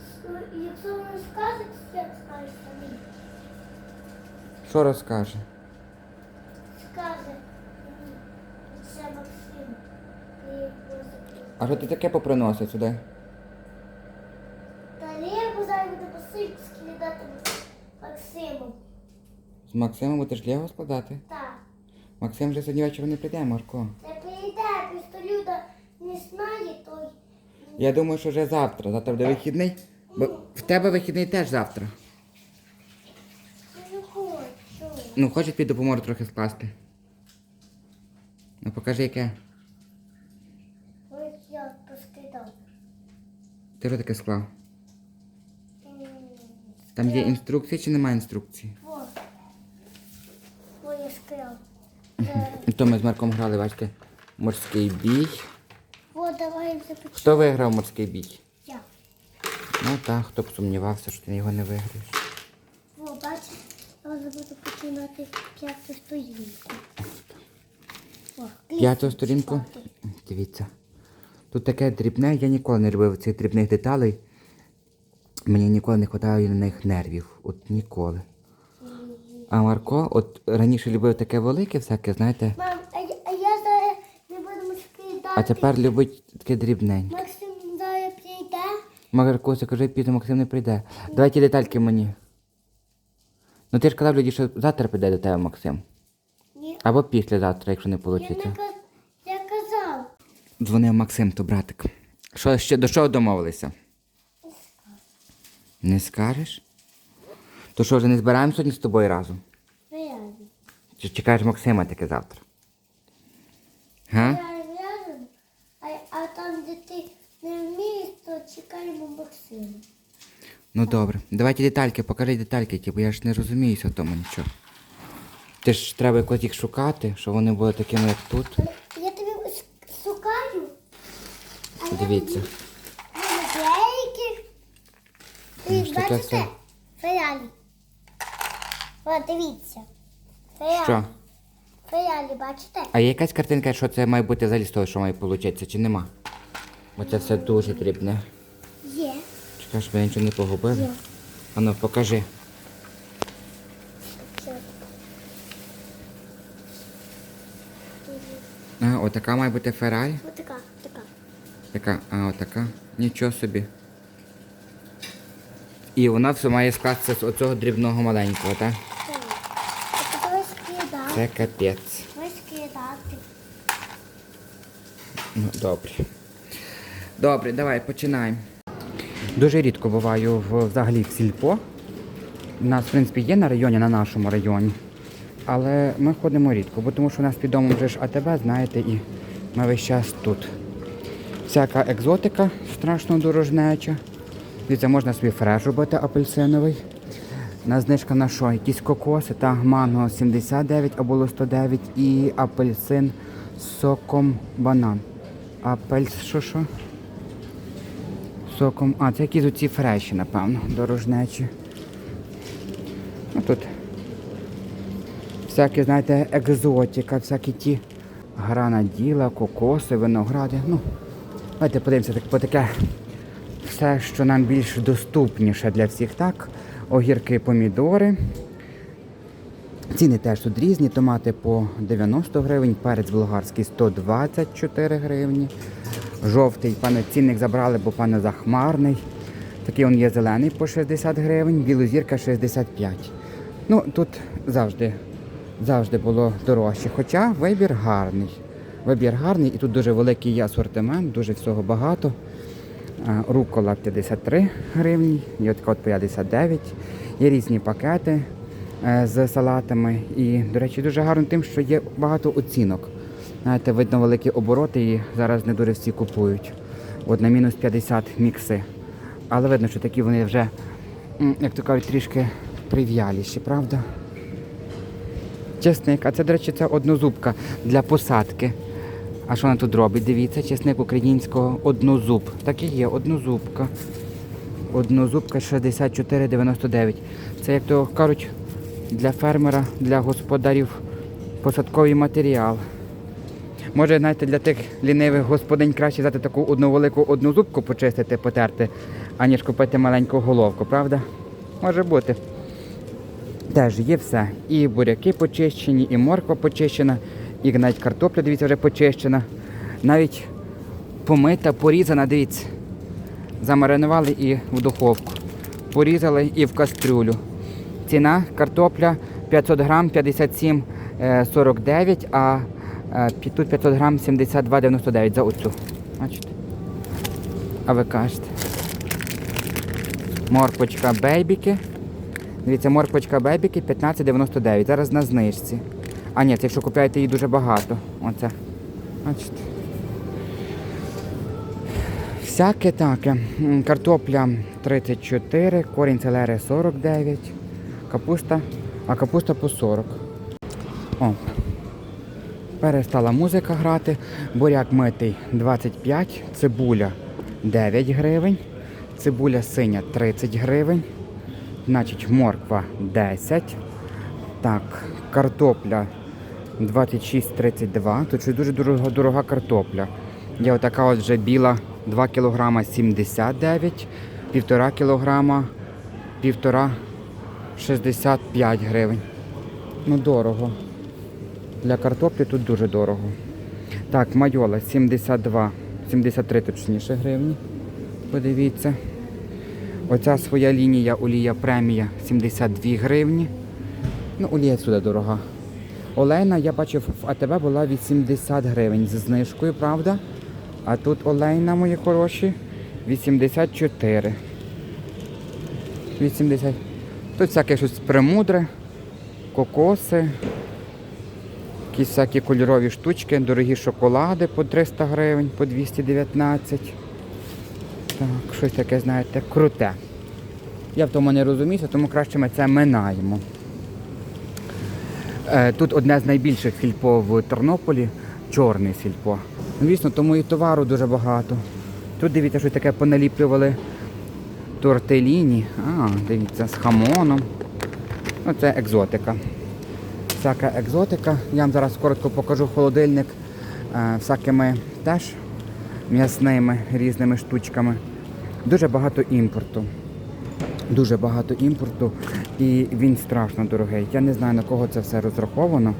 с- якщо вона скаже, то як скажеш самі. Що розкаже? Скаже. Це Максим. А що ти таке поприносив сюди? Та зараз буде посильку скидати Максиму. З Максимом будеш Лего складати? Так. Максим вже сьогодні вечором не прийде, Марко. Та прийде, просто Люда не знає, то й- Я думаю, що вже завтра. Завтра буде вихідний. Бо в тебе вихідний теж завтра. я не хочу. Ну, хочеш під допоможу трохи скласти. Ну покажи яке. Ось я поскидав. Ти що таке склав? Там є інструкції чи немає інструкції? Во я скляв. Е, І То ми з Марком грали, бачите, морський бій. Хто виграв морський бій? Я. Ну так, хто б сумнівався, що ти його не виграєш. Во, бачиш, я буду починати п'яту сторінку. О, П'яту сторінку. читати. Дивіться. Тут таке дрібне, я ніколи не любив цих дрібних деталей. Мені ніколи не вистачає на них нервів. От ніколи. А Марко, от раніше любив таке велике всяке, знаєте, Мам, а, я- а я зараз не буду скидати. А тепер любить таке дрібненьке. Максим зараз прийде. Маркуся, кажи, пізно Максим не прийде. Давай ті детальки мені. Ну ти ж казав люди, що завтра прийде до тебе Максим. Ні. Або післязавтра, якщо не Я, вийде. каз... я казав. Дзвонив Максим, то братик. Що ще до чого домовилися? Не скажеш? То що вже не збираємо сьогодні з тобою разом? Чи чекаєш Максима таке завтра? Га? А, там, де ти не вмієш, то чекаємо Максима. Ну добре. Давайте детальки, покажи детальки, ті, бо я ж не розуміюся в тому нічого. Ти ж треба якось їх шукати, щоб вони були такими, як тут. Я тобі шукаю. А Дивіться. Ну, Ви ж таке бачите? все. Феялі. О, дивіться. Феялі. Що? Феялі, бачите? А є якась картинка, що це має бути взагалі з того, що має получитися, чи нема? Бо це все дуже дрібне. Є. Чекай, щоб я нічого не погубив. Є. Ану, покажи. А, отака має бути Феррарі. Отака, така. Яка? А, отака. Нічого собі. І вона все має скластися з оцього дрібного маленького, так? Так. А давай скидати. Це капець. Ну, добре. Добре, давай починаємо. Дуже рідко буваю в, взагалі в сільпо. У нас, в принципі, є на районі, на нашому районі. Але ми ходимо рідко, бо тому що у нас під домом вже ж АТБ, знаєте, і ми весь час тут. Всяка екзотика страшно дорожнеча. Дивіться, можна собі фреш робити апельсиновий. На знижка на що? Якісь кокоси та манго 79 або було 109 і апельсин з соком банан. Апельс що що? Соком. А, це якісь оці фреші, напевно, дорожнечі. Ну тут всякі, знаєте, екзотика, всякі ті гранаділа, кокоси, виногради. Ну, давайте подивимося так, по таке все, що нам більш доступніше для всіх, так? Огірки, помідори. Ціни теж тут різні. Томати по 90 гривень, перець болгарський 124 гривні. Жовтий, пане цінник забрали, бо пане захмарний. Такий он є зелений по 60 гривень, білозірка 65. Ну, тут завжди, завжди було дорожче. Хоча вибір гарний. Вибір гарний і тут дуже великий асортимент, дуже всього багато. А, Рукола 53 гривні, є така от 59. Є різні пакети е, з салатами. І, до речі, дуже гарно тим, що є багато оцінок. Знаєте, видно великі обороти і зараз не дуже всі купують. От на мінус 50 мікси. Але видно, що такі вони вже, як то кажуть, трішки прив'яліші, правда? Чесник, а це, до речі, це однозубка для посадки. А що вона тут робить? Дивіться, чесник українського однозуб. Так і є, однозубка. Однозубка 64,99. Це, як то кажуть, для фермера, для господарів посадковий матеріал. Може, знаєте, для тих лінивих господинь краще взяти таку одну велику одну зубку почистити, потерти, аніж купити маленьку головку, правда? Може бути. Теж є все. І буряки почищені, і морква почищена, і навіть картопля, дивіться, вже почищена. Навіть помита, порізана, дивіться. Замаринували і в духовку. Порізали і в кастрюлю. Ціна картопля 500 грам 57 е, 49, а е, тут 500 грам 72,99 за оцю. Бачите? А ви кажете. Морквочка бейбіки. Дивіться, морквочка бейбіки 15,99. Зараз на знижці. А ні, якщо купляєте її дуже багато. Оце. Бачите. Всяке таке. Картопля 34, корінь селери 49, капуста, а капуста по 40. О. Перестала музика грати. Буряк митий 25, цибуля 9 гривень, цибуля синя 30 гривень, значить морква 10. Так, картопля 26,32. Тут щось дуже дорога, дорога картопля. Є отака от вже біла 2 кг 79, 1,5 кг, 1,5 65 гривень. Ну дорого. Для картоплі тут дуже дорого. Так, майола 72, 73 точніше гривні. Подивіться. Оця своя лінія олія премія 72 гривні. Ну, олія сюди дорога. Олейна, я бачив, в АТБ була 80 гривень з знижкою, правда? А тут олейна, мої хороші, 84. 80. Тут всяке щось примудре, кокоси, якісь всякі кольорові штучки, дорогі шоколади по 300 гривень, по 219. Так, щось таке, знаєте, круте. Я в тому не розуміюся, тому краще ми це минаємо. Е, Тут одне з найбільших сільпо в Тернополі чорний сільпо. Ну, Звісно, тому і товару дуже багато. Тут дивіться, що таке поналіплювали тортеліні. А, дивіться, з хамоном. Ну, це екзотика. Всяка екзотика. Я вам зараз коротко покажу холодильник е, всякими теж м'ясними різними штучками. Дуже багато імпорту. Дуже багато імпорту і він страшно дорогий. Я не знаю на кого це все розраховано,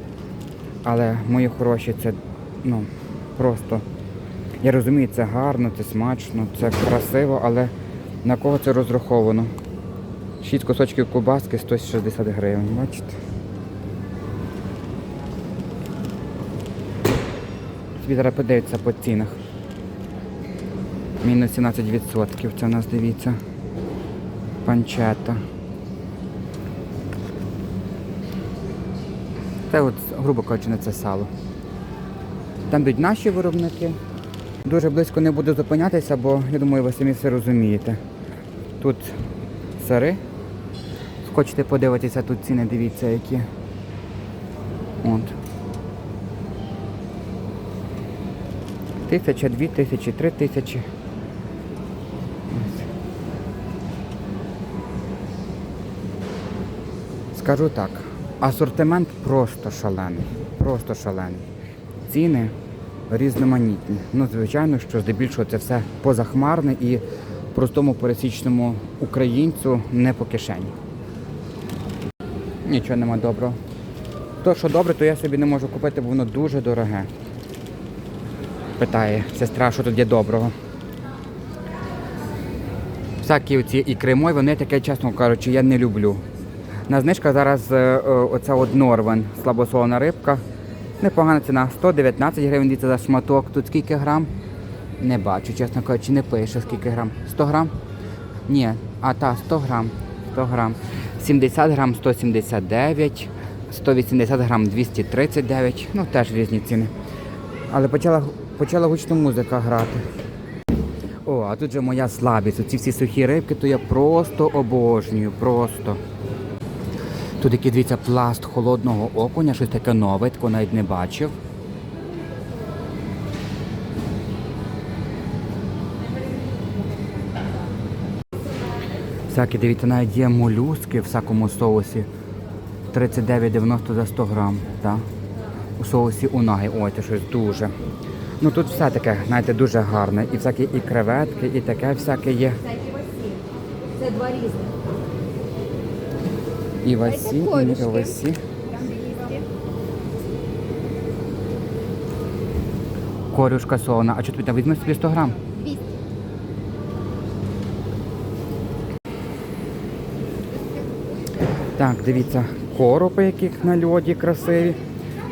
але мої хороші, це ну просто. Я розумію, це гарно, це смачно, це красиво, але на кого це розраховано? Шість кусочків кубаски 160 гривень, бачите? Зараз подивиться по цінах. Мінус 17% це у нас дивіться. Панчета. Це от, грубо кажучи, не це сало. Там йдуть наші виробники. Дуже близько не буду зупинятися, бо я думаю, ви самі все розумієте. Тут сири. Хочете подивитися, тут ціни, дивіться, які. От. Тисяча, дві тисячі, три тисячі. Скажу так, асортимент просто шалений. Просто шалений. Ціни різноманітні. Ну, звичайно, що здебільшого це все позахмарне і простому пересічному українцю не по кишені. Нічого нема доброго. То, що добре, то я собі не можу купити, бо воно дуже дороге. Питає сестра, що тут є доброго. Всякі оці ікри мой, вони таке, чесно кажучи, я не люблю. На знижках зараз е, е, оця от Норвен, слабосолона рибка. Непогана ціна. 119 гривень дивіться за шматок. Тут скільки грам? Не бачу, чесно кажучи, не пише скільки грам. 100 грам? Ні, а та 100 грам. 100 грам. 70 грам 179, 180 грам 239. Ну теж різні ціни. Але почала, почала гучно музика грати. О, а тут же моя слабість. Оці всі сухі рибки, то я просто обожнюю, просто. Тут який, дивіться, пласт холодного окуня, щось таке нове, такого навіть не бачив. Всякі, дивіться, навіть є молюски в всякому соусі. 39,90 за 100 грам. Так? у соусі унаги. Ой, це щось дуже. Ну тут все таке, знаєте, дуже гарне. І всякі і креветки, і таке всяке є. Це два різних. Корюшки. овесі. Там їсти. Корюшка солона. А що тобі там візьми собі 100 грам? 200. Так, дивіться, коропи, яких на льоді красиві.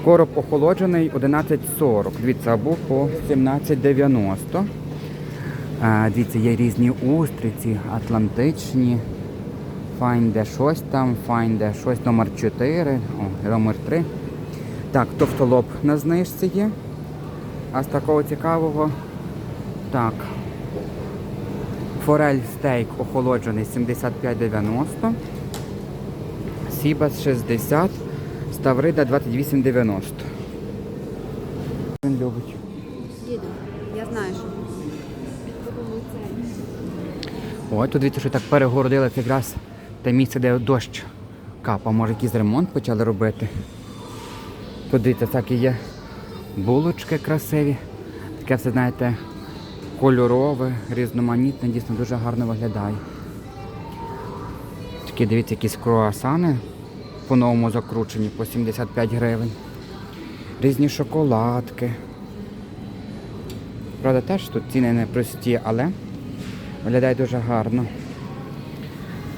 Короб охолоджений 11,40. Дивіться, або по 17,90. Дивіться, є різні устриці, атлантичні. Файнде щось там, файнде щось номер 4, о, номер 3. Так, товстолоб на знижці є. А з такого цікавого. Так. Форель стейк охолоджений 75,90. Сібас 60, Ставрида 28,90. Він любить. Їду. Я знаю, що. Ой, тут дивіться, що так перегородили якраз те місце, де дощ капав. Може, якийсь ремонт почали робити. Тут дивіться, всякі є булочки красиві. Таке все, знаєте, кольорове, різноманітне, дійсно дуже гарно виглядає. Такі, дивіться, якісь круасани по-новому закручені по 75 гривень. Різні шоколадки. Правда, теж тут ціни не прості, але виглядає дуже гарно.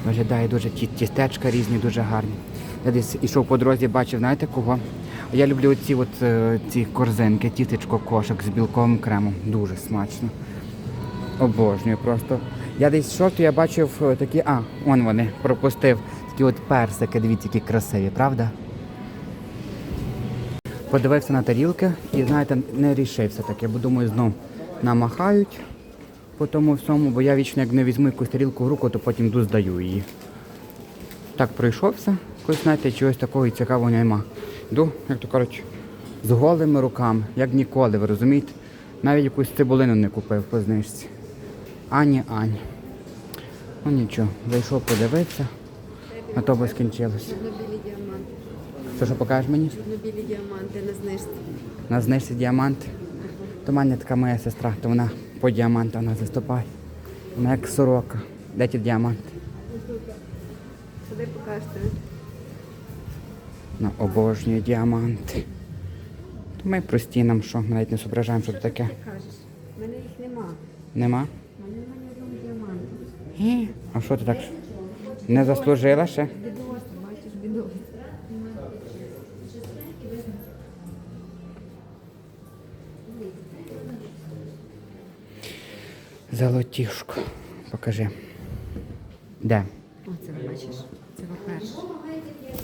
Виглядає дуже тістечка різні, дуже гарні. Я десь ішов по дорозі, бачив, знаєте кого? Я люблю оці от, е, ці корзинки, тістечко кошик з білковим кремом. Дуже смачно. Обожнюю просто. Я десь йшов, то я бачив е, такі, а, он вони, пропустив. Такі от персики, дивіться, які красиві, правда? Подивився на тарілки і, знаєте, не рішився таке, бо думаю, знов намахають по тому всьому, бо я вічно як не візьму якусь тарілку в руку, то потім йду здаю її. Так пройшовся, якось, знаєте, чогось такого і цікавого нема. Йду, як то кажуть, з голими руками, як ніколи, ви розумієте? Навіть якусь цибулину не купив по знижці. Ані, ані. Ну нічого, зайшов, подивився, а то би скінчилося. Чорнобілі діаманти. Що що покажеш мені? Чорнобілі діаманти на знижці. На знижці діамант. То в мене така моя сестра, то вона по діаманту вона заступає. Вона як сорока. Де ті діаманти? Сюди покажете. Ну, обожнюю діаманти. То ми прості нам що, ми навіть не зображаємо, що це таке. Ти кажеш. У мене їх нема. Нема? У мене немає діаманту. Е, А що ти так? Не заслужила ще? Золотішко. Покажи. Де? Оце ви бачиш. Це по-перше.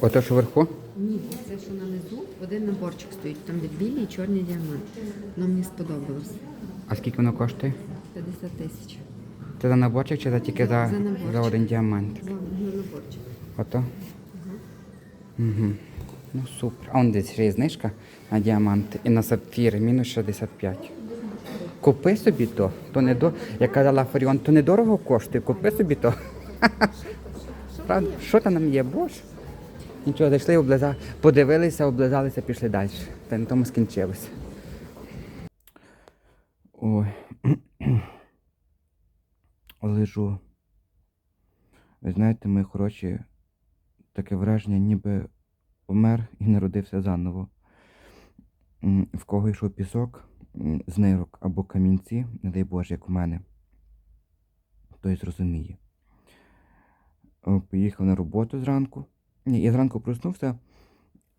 Ото що вверху? Ні, це що на низу, один наборчик стоїть, там де білі і чорні діаманти. Воно мені сподобалось. А скільки воно коштує? 50 тисяч. Це за наборчик чи за тільки за, За наборчик. за один діамант? За наборчик. Ото? Угу. Ну супер. А он десь ще є знижка на діаманти і на сапфіри, мінус 65. Купи собі то, то не до. Як казала Фаріон, то недорого коштує, купи собі то. Що там є, боже? Нічого, зайшли, облиза... подивилися, облизалися, пішли далі. Та на тому скінчилося. Ой. Лежу. Ви знаєте, мої хороші, таке враження, ніби помер і народився заново. В кого йшов пісок з нирок або камінці, не дай Боже, як у мене, той зрозуміє. Поїхав на роботу зранку. Ні, я зранку проснувся.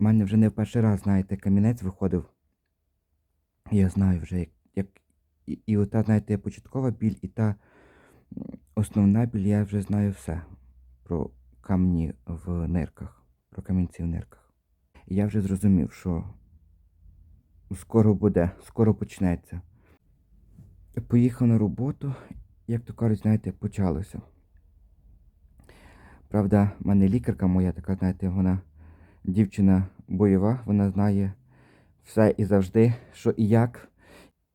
У мене вже не в перший раз, знаєте, камінець виходив. Я знаю вже, як. як... І, і ота, знаєте, початкова біль, і та основна біль, я вже знаю все про камні в нирках, про камінці в нирках. І я вже зрозумів, що скоро буде, скоро почнеться. Поїхав на роботу, як то кажуть, знаєте, почалося. Правда, в мене лікарка моя така, знаєте, вона дівчина бойова, вона знає все і завжди, що і як,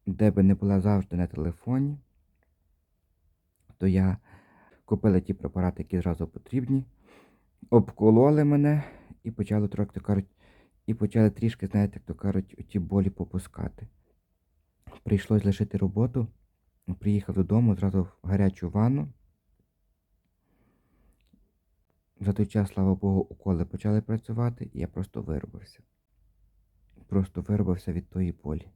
де би не була завжди на телефоні, то я купила ті препарати, які зразу потрібні, обкололи мене і почало трохи, кажуть, і почали трішки, знаєте, як то кажуть, ті болі попускати. Прийшлось лишити роботу, приїхав додому, зразу в гарячу ванну. За той час, слава Богу, уколи почали працювати, і я просто виробився. Просто виробився від тої болі.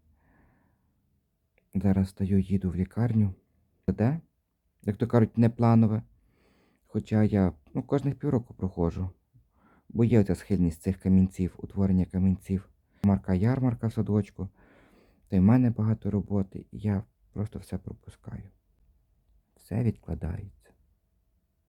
Зараз стою, їду в лікарню. Де? Як то кажуть, не планове. Хоча я ну, кожних півроку проходжу. Бо є оця схильність цих камінців, утворення камінців. Марка ярмарка в садочку. то й в мене багато роботи, і я просто все пропускаю. Все відкладається.